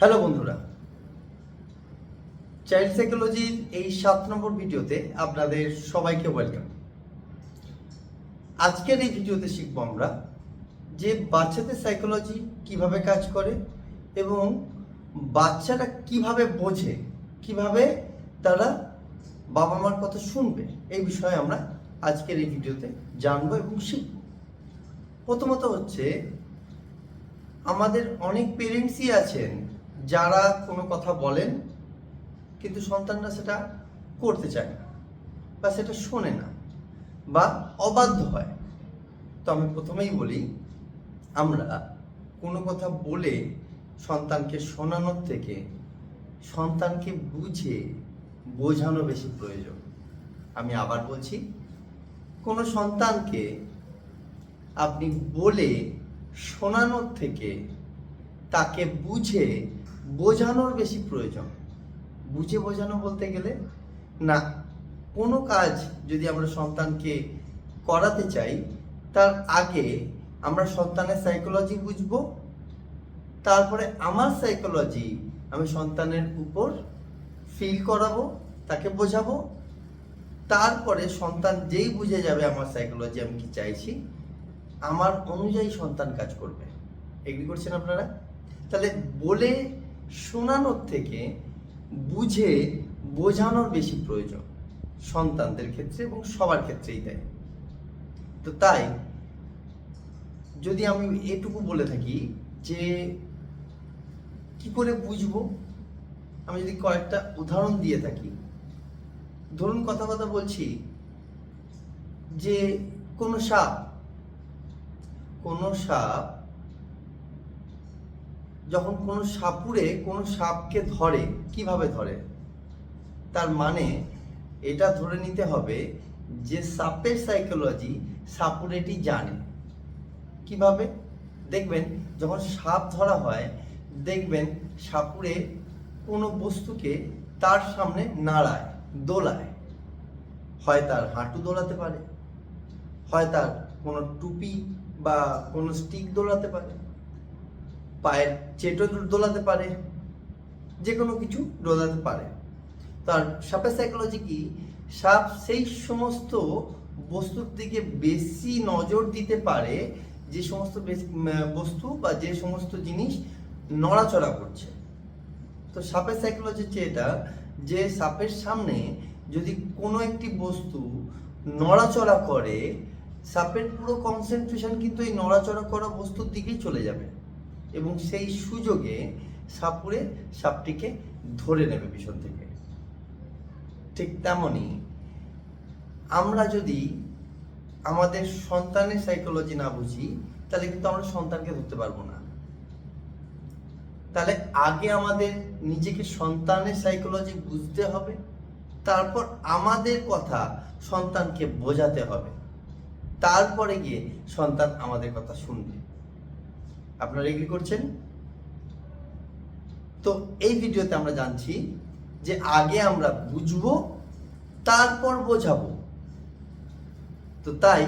Hello বন্ধুরা। Child সাইকোলজির এই সাত নম্বর ভিডিওতে আপনাদের সবাইকে ওয়েলকাম আজকের এই ভিডিওতে শিখব আমরা যে বাচ্চাদের সাইকোলজি কীভাবে কাজ করে এবং বাচ্চারা কীভাবে বোঝে, কীভাবে তারা বাবা মার কথা শুনবে, এই বিষয়ে আমরা আজকের এই ভিডিওতে জানব এবং শিখব। প্রথমত হচ্ছে, আমাদের অনেক পেরেন্টসই আছেন যারা কোনো কথা বলেন, কিন্তু সন্তানরা সেটা করতে চায় না বা সেটা শোনে না বা অবাধ্য হয়। তো আমি প্রথমেই বলি, আমরা কোনো কথা বলে সন্তানকে শোনানোর থেকে সন্তানকে বুঝে বোঝানো বেশি প্রয়োজন। আমি আবার বলছি, কোনো সন্তানকে আপনি বলে শোনানোর থেকে তাকে বুঝে বোঝানোর বেশি প্রয়োজন। বুঝে বোঝানো বলতে গেলে, না, কোনো কাজ যদি আমরা সন্তানকে করাতে চাই, তার আগে আমরা সন্তানের সাইকোলজি বুঝব, তারপরে আমার সাইকোলজি আমি সন্তানের উপর ফিল করাবো, তাকে বোঝাবো, তারপরে সন্তান যেই বুঝে যাবে আমার সাইকোলজি আমি কি চাইছি, আমার অনুযায়ী সন্তান কাজ করবে। এগ্রি করছেন আপনারা? তাহলে বলে শোনানোর থেকে বুঝে বোঝানোর বেশি প্রয়োজন। সন্তানদের ক্ষেত্রে এবং সবার ক্ষেত্রেই তাই। তো তাই, যদি আমি এটুকু বলে থাকি যে কি করে বুঝব? আমি যদি কয়েকটা উদাহরণ দিয়ে থাকি। ধরুন কথা কথা বলছি যে কোনো সাপ কোনো সাপ যখন কোনো সাপুরে কোনো সাপকে ধরে, কীভাবে ধরে? তার মানে এটা ধরে নিতে হবে যে সাপের সাইকোলজি সাপুরেটি জানে। কীভাবে? দেখবেন, যখন সাপ ধরা হয়, দেখবেন সাপুরে কোনো বস্তুকে তার সামনে নাড়ায়, দোলায়। হয় তার হাঁটু দোলাতে পারে, হয় তার কোনো টুপি বা কোনো স্টিক দোলাতে পারে। পায়ের চেটো দোলাতে পারে, যে কোনো কিছু দোলাতে পারে। তার সাপের সাইকোলজি কি? সাপ সেই সমস্ত বস্তুর দিকে বেশি নজর দিতে পারে, যে সমস্ত বস্তু বা যে সমস্ত জিনিস নড়াচড়া করছে। তো সাপের সাইকোলজি হচ্ছে এটা, যে সাপের সামনে যদি কোনো একটি বস্তু নড়াচড়া করে, সাপের পুরো কনসেন্ট্রেশন কিন্তু এই নড়াচড়া করা বস্তুর দিকেই চলে যাবে। এবং সেই সুযোগে সাপুরে সাপটিকে ধরে নেবে পিছন থেকে। ঠিক তেমনই আমরা যদি আমাদের সন্তানের সাইকোলজি না বুঝি, তাহলে কিন্তু আমরা সন্তানকে ধরতে পারব না। তাহলে আগে আমাদের নিজেকে সন্তানের সাইকোলজি বুঝতে হবে, তারপর আমাদের কথা সন্তানকে বোঝাতে হবে। তারপরে গিয়ে সন্তান আমাদের কথা শুনবে। আপনারা এগ্রি করছেন? তো এই ভিডিওতে আমরা জানছি যে আগে আমরা বুঝব, তারপর বোঝাবো। তো তাই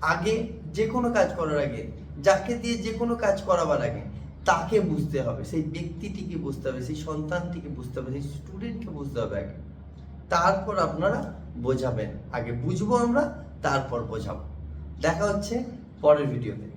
আগে যে কোনো কাজ করার আগে, যাকে দিয়ে যে কোনো কাজ করাবার আগে, তাকে বুঝতে হবে। সেই ব্যক্তিটিকে বুঝতে হবে, সেই সন্তানটিকে বুঝতে হবে, সেই স্টুডেন্টকে বুঝতে হবে আগে। তারপর আপনারা বোঝাবেন। আগে বুঝব আমরা, তারপর বোঝাবো। দেখা হচ্ছে পরের ভিডিওতে।